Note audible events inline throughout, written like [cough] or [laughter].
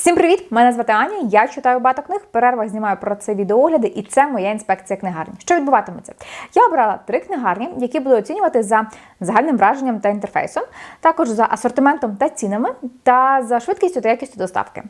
Всім привіт! Мене звати Аня. Я читаю багато книг. В перервах знімаю про це відеогляди, і це моя інспекція книгарні. Що відбуватиметься? Я обрала три книгарні, які буду оцінювати за загальним враженням та інтерфейсом, також за асортиментом та цінами, та за швидкістю та якістю доставки.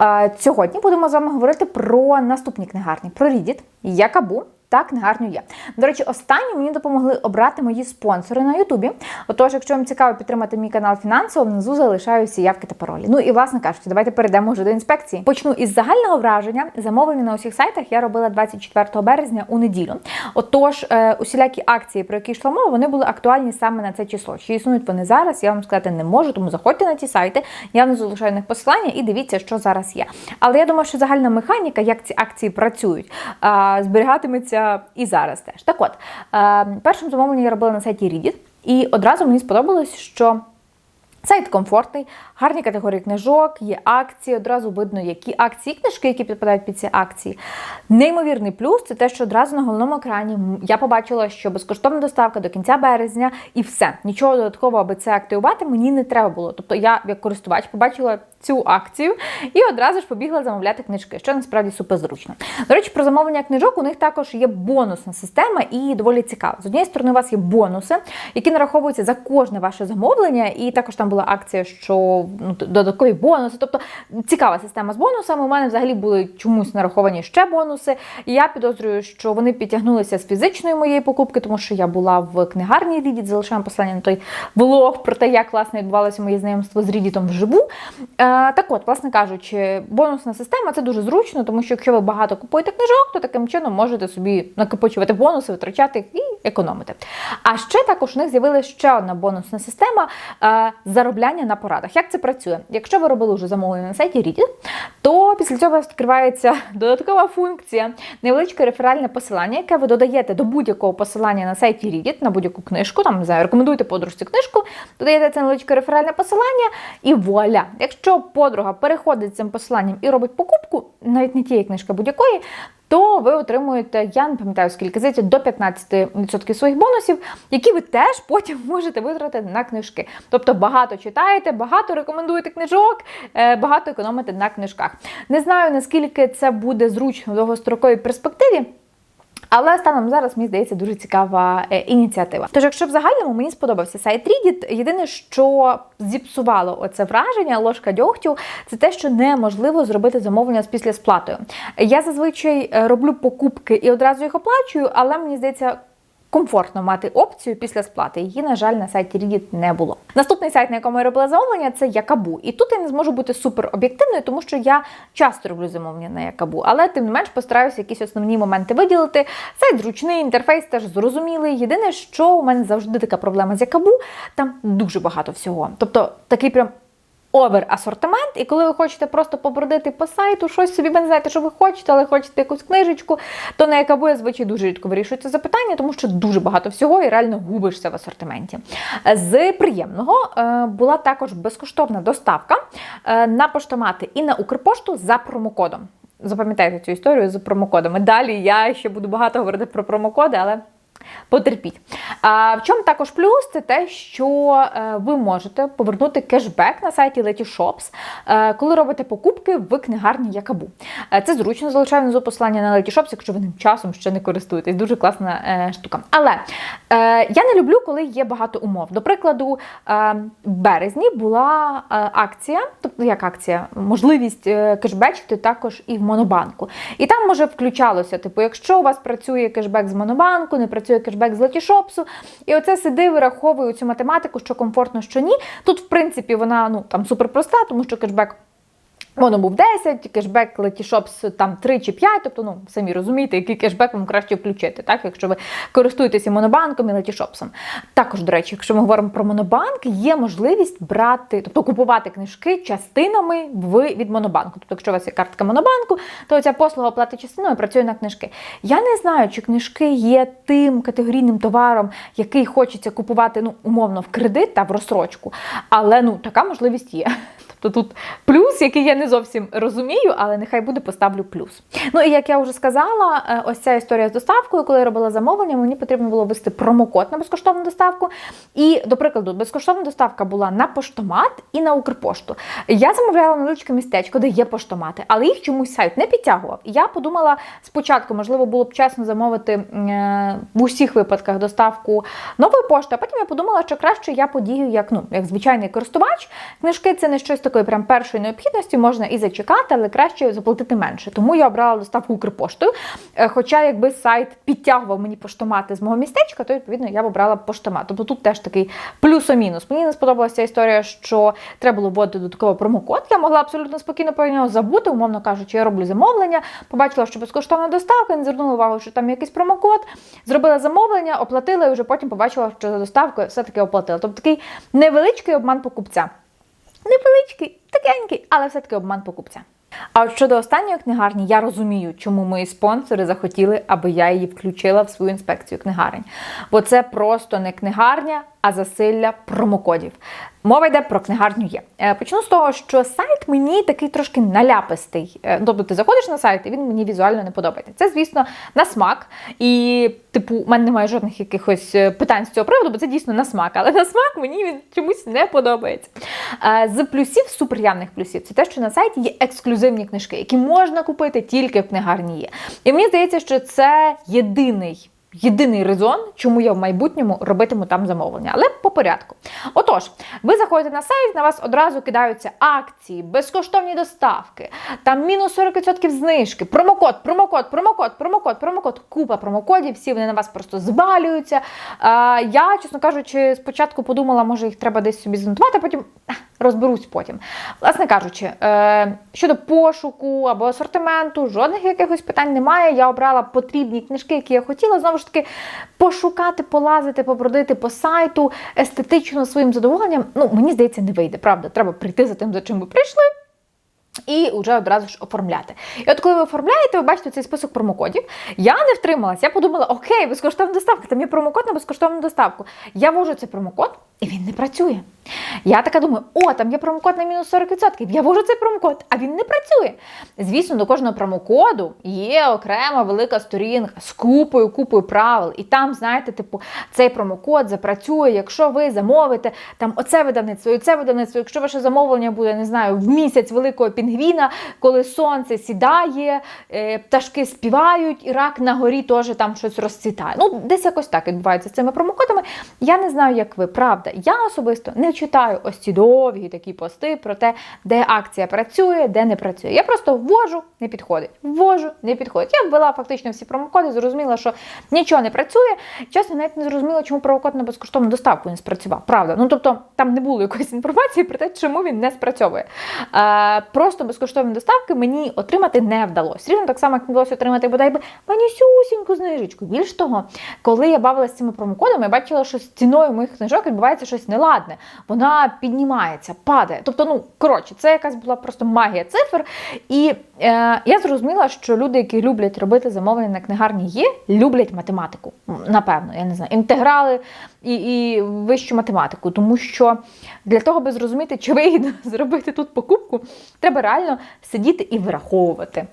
Е, Сьогодні будемо з вами говорити про наступні книгарні: про Reddit, Якабу. Та книгарню є. До речі, останні мені допомогли обрати мої спонсори на Ютубі. Отож, якщо вам цікаво підтримати мій канал фінансово, внизу залишаю всі явки та паролі. Ну і власне кажучи, давайте перейдемо вже до інспекції. Почну із загального враження. Замовлення на усіх сайтах я робила 24 березня у неділю. Отож, е, усілякі акції, про які йшла мова, вони були актуальні саме на це число. Чи існують вони зараз? Я вам сказати не можу, тому заходьте на ці сайти. Я внизу залишаю них посилання і дивіться, що зараз є. Але я думаю, що загальна механіка, як ці акції працюють, зберігатиметься і зараз теж. Так от, е, першим замовлення я робила на сайті Reddit, і одразу мені сподобалось, що. Сайт комфортний, гарні категорії книжок, є акції, одразу видно, які акції, книжки, які підпадають під ці акції. Неймовірний плюс це те, що одразу на головному екрані я побачила, що безкоштовна доставка до кінця березня і все. Нічого додаткового, аби це активувати, мені не треба було. Тобто я, як користувач, побачила цю акцію і одразу ж побігла замовляти книжки, що насправді супер зручно. До речі, про замовлення книжок у них також є бонусна система і доволі цікава. З однієї сторони, у вас є бонуси, які нараховуються за кожне ваше замовлення, і також там була акція, що ну, додаткові бонуси. Тобто цікава система з бонусами. У мене взагалі були чомусь нараховані ще бонуси. І я підозрюю, що вони підтягнулися з фізичної моєї покупки, тому що я була в книгарні Reddit, залишаємо послання на той влог про те, як власне відбувалося моє знайомство з Reddit вживу. Е, так от, власне кажучи, бонусна система це дуже зручно, тому що якщо ви багато купуєте книжок, то таким чином можете собі накопичувати бонуси, витрачати їх економити. А ще також у них з'явилася ще одна бонусна система е, заробляння на порадах. Як це працює? Якщо ви робили вже замовлення на сайті Reddit, то після цього відкривається [laughs] додаткова функція, невеличке реферальне посилання, яке ви додаєте до будь-якого посилання на сайті Reddit, на будь-яку книжку, там не знаю, рекомендуєте подружці книжку, додаєте це невеличке реферальне посилання, і вуаля! Якщо подруга переходить цим посиланням і робить покупку, навіть не тієї книжки будь-якої, то ви отримуєте, я не пам'ятаю скільки здається, до 15% своїх бонусів, які ви теж потім [laughs] можете витратити на книжки. Тобто багато читаєте, багато рекомендуєте книжок, е, багато економите на книжках. Не знаю наскільки це буде зручно в довгостроковій перспективі. Але станом зараз мені здається дуже цікава е, ініціатива. Тож, якщо в загальному мені сподобався сайт Reddit, єдине, що зіпсувало оце враження, ложка дьогтю, це те, що неможливо зробити замовлення після сплатою. Я зазвичай е, роблю покупки і одразу їх оплачую, але мені здається. Комфортно мати опцію після сплати. Її, на жаль, на сайті Reddit не було. Наступний сайт, на якому я робила замовлення, це Якабу. І тут я не зможу бути супер об'єктивною, тому що я часто роблю замовлення на Якабу, але тим не менш постараюся якісь основні моменти виділити. Сайт зручний, інтерфейс теж зрозумілий. Єдине, що у мене завжди така проблема з Якабу, там дуже багато всього. Тобто такий прям овер-асортимент, і коли ви хочете просто побродити по сайту, щось собі ви не знаєте, що ви хочете, але хочете якусь книжечку, то на яку я звичайно дуже рідко вирішую це запитання, тому що дуже багато всього і реально губишся в асортименті. З приємного е, була також безкоштовна доставка е, на поштомати і на Укрпошту за промокодом. Запам'ятайте цю історію з промокодами. Далі я ще буду багато говорити про промокоди, але. Потерпіть. А в чому також плюс, це те, що е, ви можете повернути кешбек на сайті Letyshops, е, коли робите покупки в книгарні Якабу. Е, це зручно залишаю внизу посилання на Letyshops, якщо ви ним часом ще не користуєтесь. Дуже класна штука. Але я не люблю, коли є багато умов. До прикладу, в березні була акція, тобто як акція, можливість кешбечити також і в Монобанку. І там може включалося, типу, якщо у вас працює кешбек з Монобанку, не працює кешбек з Летішопсу. і оце сиди, вираховує цю математику, що комфортно, що ні. Тут, в принципі, вона ну там суперпроста, тому що кешбек. Воно був 10, кешбек Letyshops там 3 чи 5, тобто, ну, самі розумієте, який кешбек вам краще включити, так, якщо ви користуєтеся монобанком і Letyshops. Також, до речі, якщо ми говоримо про монобанк, є можливість брати, тобто купувати книжки частинами в, від монобанку. Тобто, якщо у вас є картка монобанку, то ця послуга оплати частиною працює на книжки. Я не знаю, чи книжки є тим категорійним товаром, який хочеться купувати ну, умовно в кредит та в розсрочку, але ну, така можливість є. То тут плюс, який я не зовсім розумію, але нехай буде поставлю плюс. Ну і як я вже сказала, е, ось ця історія з доставкою, коли я робила замовлення, мені потрібно було ввести промокод на безкоштовну доставку. І, до прикладу, безкоштовна доставка була на поштомат і на Укрпошту. Я замовляла невеличке містечко, де є поштомати, але їх чомусь сайт не підтягував. Я подумала спочатку, можливо, було б чесно замовити е, в усіх випадках доставку нової пошти, а потім я подумала, що краще я подію як ну як звичайний користувач. Книжки це не щось такої прям першої необхідності, можна і зачекати, але краще заплатити менше. Тому я обрала доставку Укрпоштою. Е, Хоча, якби сайт підтягував мені поштомати з мого містечка, то відповідно я б обрала поштомат. Тобто тут теж такий плюс-мінус. Мені не сподобалася історія, що треба було вводити додатково промокод. Я могла абсолютно спокійно про нього забути, умовно кажучи, я роблю замовлення, побачила, що безкоштовна доставка, не звернула увагу, що там якийсь промокод, зробила замовлення, оплатила і вже потім побачила, що за доставкою все-таки оплатила. Тобто такий невеличкий обман покупця. Невеличкий, такенький, але все-таки обман покупця. А от щодо останньої книгарні, я розумію, чому мої спонсори захотіли, аби я її включила в свою інспекцію книгарень. Бо це просто не книгарня, а засилля промокодів. Мова йде про книгарню є. Е, Почну з того, що сайт мені такий трошки наляпистий. Е, Тобто ти заходиш на сайт, і він мені візуально не подобається. Це, звісно, на смак. І, типу, у мене немає жодних якихось е, питань з цього приводу, бо це дійсно на смак. Але на смак мені він чомусь не подобається. З плюсів, суперявних плюсів, це те, що на сайті є ексклюзивні книжки, які можна купити тільки в книгарні є. І мені здається, що це єдиний. Єдиний резон, чому я в майбутньому робитиму там замовлення, але по порядку. Отож, ви заходите на сайт, на вас одразу кидаються акції, безкоштовні доставки, там мінус 40% знижки, промокод, промокод, промокод, промокод, промокод, купа промокодів, всі вони на вас просто звалюються. Я, чесно кажучи, спочатку подумала, може їх треба десь собі занотувати, потім розберусь потім. Власне кажучи, е, щодо пошуку або асортименту, жодних якихось питань немає. Я обрала потрібні книжки, які я хотіла. Знову ж таки, пошукати, полазити, побродити по сайту естетично своїм задоволенням. Ну, мені здається, не вийде. Правда, треба прийти за тим, за чим ви прийшли. І вже одразу ж оформляти. І от коли ви оформляєте, ви бачите цей список промокодів. Я не втрималась, я подумала, окей, безкоштовна доставка, там є промокод на безкоштовну доставку. Я ввожу цей промокод, і він не працює. Я така думаю, о, там є промокод на мінус 40%. Я ввожу цей промокод, а він не працює. Звісно, до кожного промокоду є окрема велика сторінка з купою, купою правил. І там, знаєте, типу, цей промокод запрацює, якщо ви замовите там оце видавництво, і це видавництво, якщо ваше замовлення буде, не знаю, в місяць великого пінгвіна, коли сонце сідає, е, пташки співають, і рак на горі теж там щось розцвітає. Ну, десь якось так відбувається з цими промокодами. Я не знаю, як ви, правда. Я особисто не читаю ось ці довгі такі пости про те, де акція працює, де не працює. Я просто ввожу, не підходить. Ввожу, не підходить. Я ввела фактично всі промокоди, зрозуміла, що нічого не працює. Чесно, навіть не зрозуміла, чому промокод на безкоштовну доставку не спрацював. Правда. Ну тобто там не було якоїсь інформації про те, чому він не спрацьовує. Е, просто безкоштовні доставки мені отримати не вдалося. Рівно так само, як не вдалося отримати бодай би манюсюсіньку знижечку. Більш того, коли я бавилася цими промокодами, я бачила, що з ціною моїх книжок відбувається щось неладне. Вона піднімається, падає. Тобто, ну коротше, це якась була просто магія цифр. І е, я зрозуміла, що люди, які люблять робити замовлення на книгарні, є, люблять математику. Напевно, я не знаю, інтеграли і, і вищу математику. Тому що для того, аби зрозуміти, чи вигідно [laughs] зробити тут покупку, треба реально сидіти і вираховувати.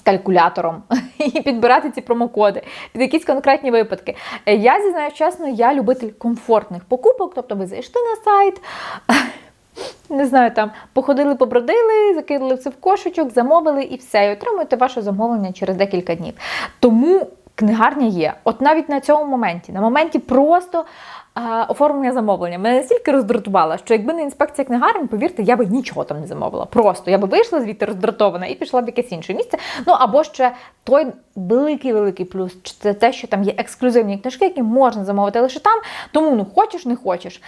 З калькулятором [laughs] і підбирати ці промокоди під якісь конкретні випадки. Е, Я зізнаю чесно, я любитель комфортних покупок, тобто ви зайшли на сайт, [laughs] не знаю, там походили, побродили, закинули все в кошечок, замовили і все. І отримуєте ваше замовлення через декілька днів. Тому книгарня є. От навіть на цьому моменті, на моменті просто оформлення замовлення, мене настільки роздратувало, що якби не інспекція книгарень, повірте, я би нічого там не замовила. Просто я би вийшла звідти роздратована і пішла в якесь інше місце. Ну або ще той великий великий плюс це те, що там є ексклюзивні книжки, які можна замовити лише там. Тому ну хочеш, не хочеш.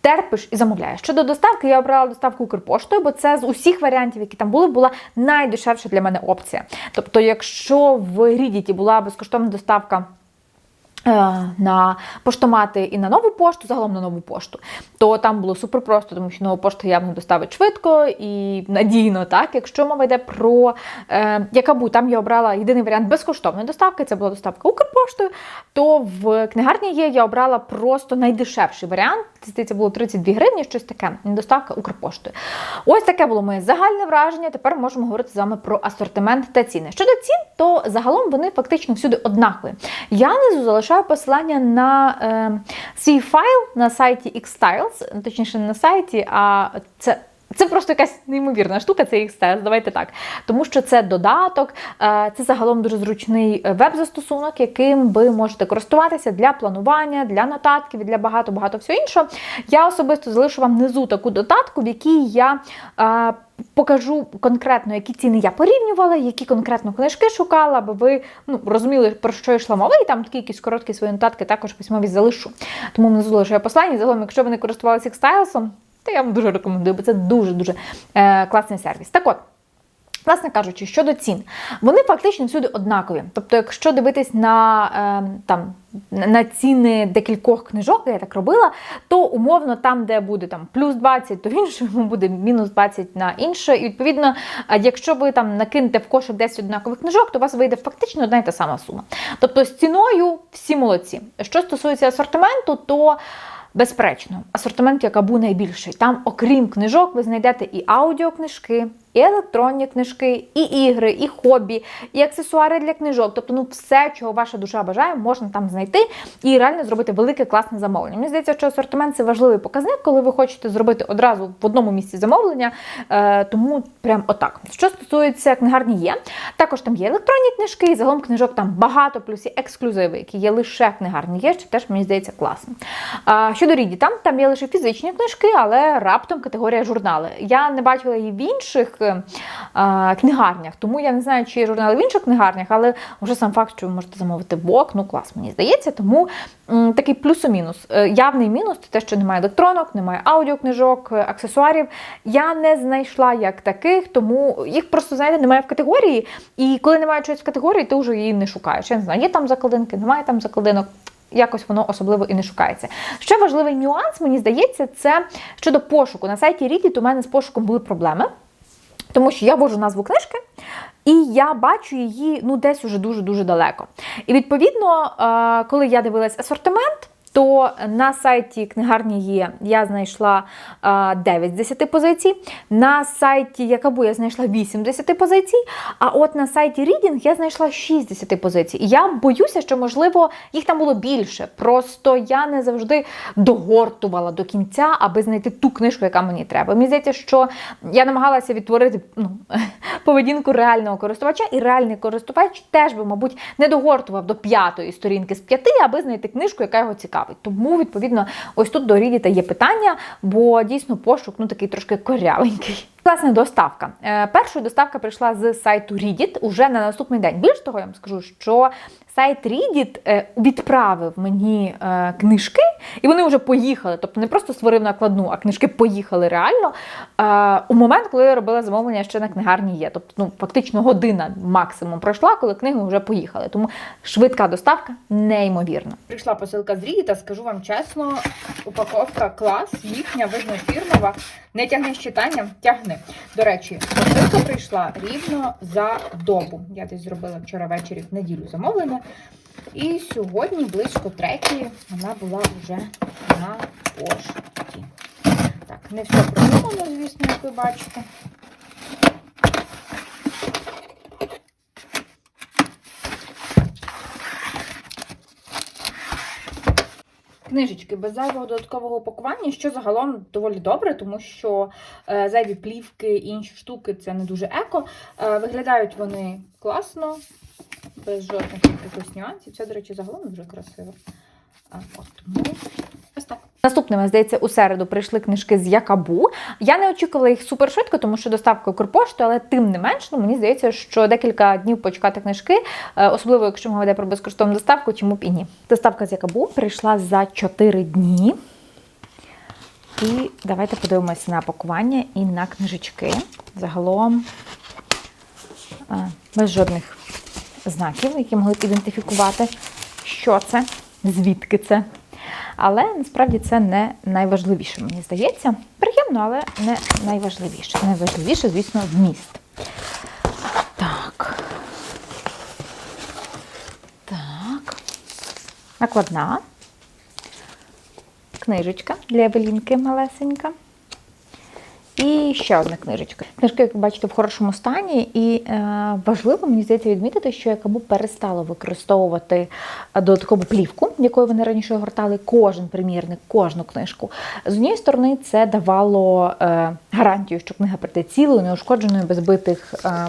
Терпиш і замовляєш. Щодо доставки, я обрала доставку Укрпоштою, бо це з усіх варіантів, які там були, була найдешевша для мене опція. Тобто, якщо в Рідіті була безкоштовна доставка. Е, На поштомати і на нову пошту, загалом на нову пошту, то там було супер просто, тому що нова пошта явно доставить швидко і надійно. Так, якщо мова йде про е, Якабу, там я обрала єдиний варіант безкоштовної доставки, це була доставка Укрпоштою. То в книгарні є я обрала просто найдешевший варіант здається, було 32 гривні, щось таке. Доставка Укрпоштою. Ось таке було моє загальне враження. Тепер можемо говорити з вами про асортимент та ціни. Щодо цін, то загалом вони фактично всюди однакові. Я внизу залишаю посилання на е, свій файл на сайті Xstyles, точніше, не на сайті, а це. Це просто якась неймовірна штука, це XTS, давайте так. Тому що це додаток, е, це загалом дуже зручний е, веб-застосунок, яким ви можете користуватися для планування, для нотатків і для багато-багато всього іншого. Я особисто залишу вам внизу таку додатку, в якій я. е, Покажу конкретно, які ціни я порівнювала, які конкретно книжки шукала, аби ви ну, розуміли, про що йшла мова, і там такі якісь короткі свої нотатки також письмові залишу. Тому внизу залишаю послання. Загалом, якщо ви не користувалися Xstyles'ом, то я вам дуже рекомендую, бо це дуже-дуже е, класний сервіс. Так от. Власне кажучи, щодо цін, вони фактично всюди однакові. Тобто, якщо дивитись на е, там на ціни декількох книжок, я так робила, то умовно там, де буде там плюс 20, то в іншому буде мінус 20 на інше. І відповідно, е, якщо ви там накинете в кошик 10 однакових книжок, то у вас вийде фактично одна й та сама сума. Тобто з ціною всі молодці. Що стосується асортименту, то Безперечно, асортимент Якабу найбільший. Там, окрім книжок, ви знайдете і аудіокнижки, і електронні книжки, і ігри, і хобі, і аксесуари для книжок. Тобто, ну все, чого ваша душа бажає, можна там знайти і реально зробити велике класне замовлення. Мені здається, що асортимент це важливий показник, коли ви хочете зробити одразу в одному місці замовлення. Е, тому прям отак. Що стосується книгарні, є також там є електронні книжки, і загалом книжок там багато, плюс і ексклюзиви, які є лише книгарні. Є що теж мені здається класно. Щодо Ріді, там там є лише фізичні книжки, але раптом категорія журнали. Я не бачила її в інших е, книгарнях, тому я не знаю, чи є журнали в інших книгарнях, але вже сам факт, що ви можете замовити блок, ну клас, мені здається. Тому такий плюс-мінус. Е, явний мінус це те, що немає електронок, немає аудіокнижок, е, аксесуарів. Я не знайшла як таких, тому їх просто знаєте, немає в категорії. І коли немає чогось в категорії, ти вже її не шукаєш. Я не знаю, є там закладинки, немає там закладинок якось воно особливо і не шукається. Ще важливий нюанс, мені здається, це щодо пошуку. На сайті Reddit у мене з пошуком були проблеми, тому що я вожу назву книжки. І я бачу її ну десь уже дуже-дуже далеко. І відповідно, е, коли я дивилась асортимент, то на сайті книгарні є я знайшла 9 з 10 позицій. На сайті Якабу я знайшла 8 з 10 позицій. А от на сайті Reading я знайшла 6 з 10 позицій. Я боюся, що, можливо, їх там було більше. Просто я не завжди догортувала до кінця, аби знайти ту книжку, яка мені треба. Мені здається, що я намагалася відтворити ну, [laughs] поведінку реального користувача, і реальний користувач теж би, мабуть, не догортував до п'ятої сторінки з п'яти, аби знайти книжку, яка його цікавить цікавить. Тому, відповідно, ось тут до Рідіта є питання, бо дійсно пошук ну такий трошки корявенький. Власне, доставка. Е, першою доставка прийшла з сайту Reddit уже на наступний день. Більш того, я вам скажу, що сайт Reddit е, відправив мені е, книжки, і вони вже поїхали. Тобто не просто створив накладну, а книжки поїхали реально. У момент, коли я робила замовлення, ще на книгарні є. Тобто, ну фактично година максимум пройшла, коли книги вже поїхали. Тому швидка доставка неймовірна. Прийшла посилка з Reddit, скажу вам чесно, упаковка клас, їхня видно фірмова. Не тягне з читанням, тягне. До речі, посилка прийшла рівно за добу. Я десь зробила вчора ввечері в неділю замовлення. І сьогодні близько третьої вона була вже на пошті. Так, не все продумано, звісно, як ви бачите. Книжечки без зайвого додаткового пакування, що загалом доволі добре, тому що е, зайві плівки і інші штуки це не дуже еко. Е, виглядають вони класно, без жодних якихось нюансів. Це, до речі, загалом дуже красиво. От, тому. Наступними, здається, у середу прийшли книжки з Якабу. Я не очікувала їх супер швидко, тому що доставка Укрпошти, але тим не менш, ну, мені здається, що декілька днів почекати книжки, е, особливо, якщо мова йде про безкоштовну доставку, чому б і ні. Доставка з Якабу прийшла за 4 дні. І давайте подивимося на пакування і на книжечки. Загалом е, без жодних знаків, які могли б ідентифікувати, що це, звідки це. Але насправді це не найважливіше, мені здається. Приємно, але не найважливіше. Найважливіше, звісно, вміст. Так. Так. Накладна. книжечка для Евелінки малесенька. І ще одна книжечка. Книжка, як ви бачите, в хорошому стані, і е, важливо мені здається відмітити, що Якабу перестала використовувати е, додаткову плівку, якою вони раніше гортали кожен примірник, кожну книжку. З однієї сторони, це давало е, гарантію, що книга прийде цілою, неушкодженою, без битих е,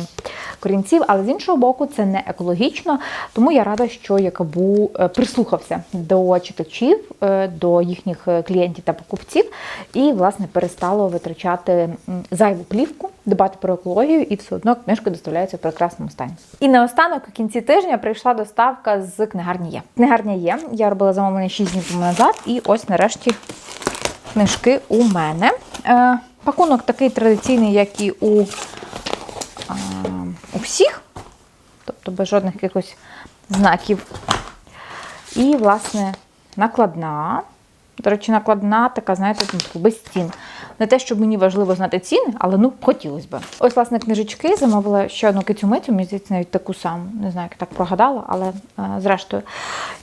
корінців, але з іншого боку, це не екологічно. Тому я рада, що Якабу е, прислухався до читачів, е, до їхніх е, клієнтів та покупців, і, власне, перестало витрачати зайву плівку, дбати про екологію, і все одно книжка доставляється в прекрасному стані. І наостанок у кінці тижня прийшла доставка з книгарні є. Книгарня є. Я робила замовлення 6 днів тому назад, і ось нарешті книжки у мене. Пакунок такий традиційний, як і у всіх, тобто без жодних якихось знаків. І, власне, накладна. До речі, накладна така, знаєте, без стін. Не те, щоб мені важливо знати ціни, але ну хотілося б. Ось, власне, книжечки замовила ще одну кицю-мицю, мені здається, навіть таку саму. Не знаю, як так прогадала, але е, зрештою.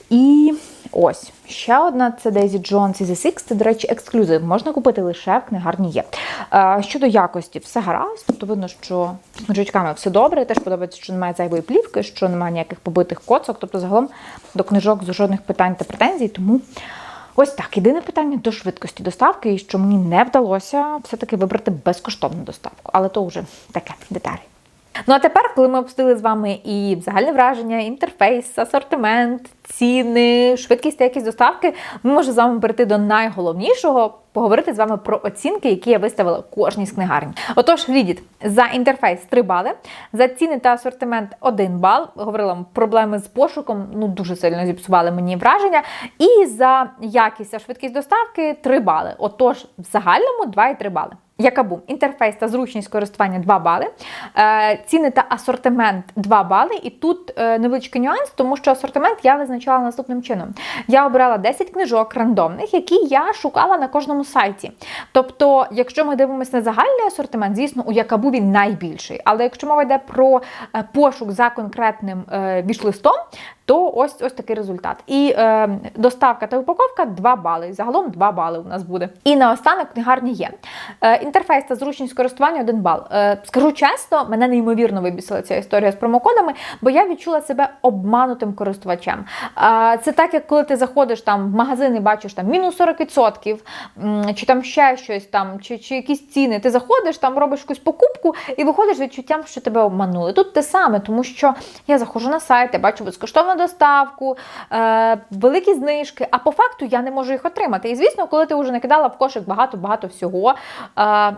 І ось ще одна це Daisy Jones і The. Це, до речі, ексклюзив. Можна купити лише в книгарні є. Е, щодо якості, все гаразд. Тобто видно, що з книжечками все добре. Теж подобається, що немає зайвої плівки, що немає ніяких побитих коцок. Тобто, загалом до книжок з жодних питань та претензій. Тому. Ось так, єдине питання до швидкості доставки, і що мені не вдалося все-таки вибрати безкоштовну доставку, але то вже таке деталі. Ну а тепер, коли ми обстили з вами і загальне враження, інтерфейс, асортимент, ціни, швидкість та якість доставки, ми можемо з вами перейти до найголовнішого. Поговорити з вами про оцінки, які я виставила кожній з книгарень. Отож, Reddit, за інтерфейс 3 бали, за ціни та асортимент 1 бал. Говорила вам, проблеми з пошуком ну дуже сильно зіпсували мені враження. І за якість та швидкість доставки 3 бали. Отож, в загальному 2,3 бали. Якабу інтерфейс та зручність користування 2 бали, е, ціни та асортимент 2 бали. І тут е, невеличкий нюанс, тому що асортимент я визначала наступним чином. Я обирала 10 книжок рандомних, які я шукала на кожному сайті. Тобто, якщо ми дивимося на загальний асортимент, звісно, у Якабу він найбільший. Але якщо мова йде про е, пошук за конкретним е, вішлистом, то ось ось такий результат. І е, доставка та упаковка 2 бали. Загалом 2 бали у нас буде. І наостанок книгарні є. Е, інтерфейс та зручність користування 1 бал. Е, скажу чесно, мене неймовірно вибісила ця історія з промокодами, бо я відчула себе обманутим користувачем. Е, це так, як коли ти заходиш там в магазин і бачиш там мінус 40%, чи там ще щось там, чи, чи якісь ціни. Ти заходиш, там робиш якусь покупку і виходиш з відчуттям, що тебе обманули. Тут те саме, тому що я заходжу на сайт, я бачу доставку, е, великі знижки, а по факту я не можу їх отримати. І звісно, коли ти вже накидала в кошик багато-багато всього, е,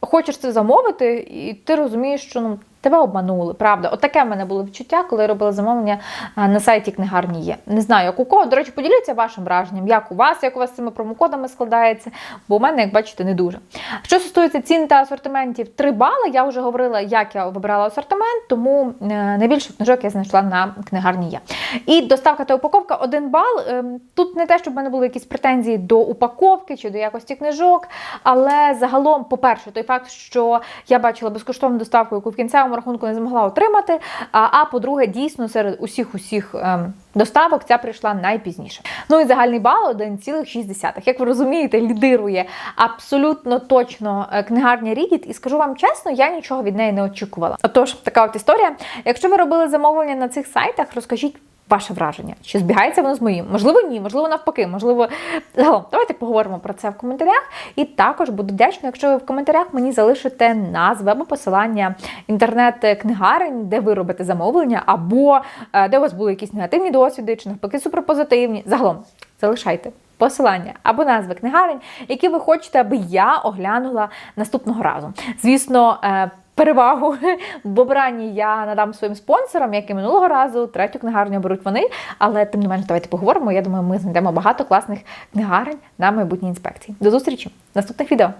хочеш це замовити, і ти розумієш, що ну. Тебе обманули, правда. От таке в мене було відчуття, коли я робила замовлення на сайті книгарні є. Не знаю, як у кого. До речі, поділіться вашим враженням, як у вас, як у вас з цими промокодами складається, бо у мене, як бачите, не дуже. Що стосується цін та асортиментів, 3 бали. Я вже говорила, як я вибирала асортимент, тому е, найбільше книжок я знайшла на книгарні є. І доставка та упаковка 1 бал. Ем, Тут не те, щоб в мене були якісь претензії до упаковки чи до якості книжок, але загалом, по-перше, той факт, що я бачила безкоштовну доставку, яку в кінцевому рахунку не змогла отримати. А, по-друге, дійсно, серед усіх усіх ем, доставок ця прийшла найпізніше. Ну і загальний бал 1,6. Як ви розумієте, лідирує абсолютно точно е, книгарня Рідіт. І скажу вам чесно, я нічого від неї не очікувала. Отож, така от історія. Якщо ви робили замовлення на цих сайтах, розкажіть. Ваше враження, чи збігається воно з моїм? Можливо, ні, можливо, навпаки, можливо, загалом. Давайте поговоримо про це в коментарях. І також буду вдячна, якщо ви в коментарях мені залишите назви або посилання інтернет-книгарень, де ви робите замовлення, або е, де у вас були якісь негативні досвіди, чи навпаки суперпозитивні. Загалом залишайте. Посилання або назви книгарень, які ви хочете, аби я оглянула наступного разу. Звісно, е, перевагу [laughs] в обранні я надам своїм спонсорам, як і минулого разу. Третю книгарню беруть вони. Але тим не менш, давайте поговоримо. Я думаю, ми знайдемо багато класних книгарень на майбутній інспекції. До зустрічі в наступних відео.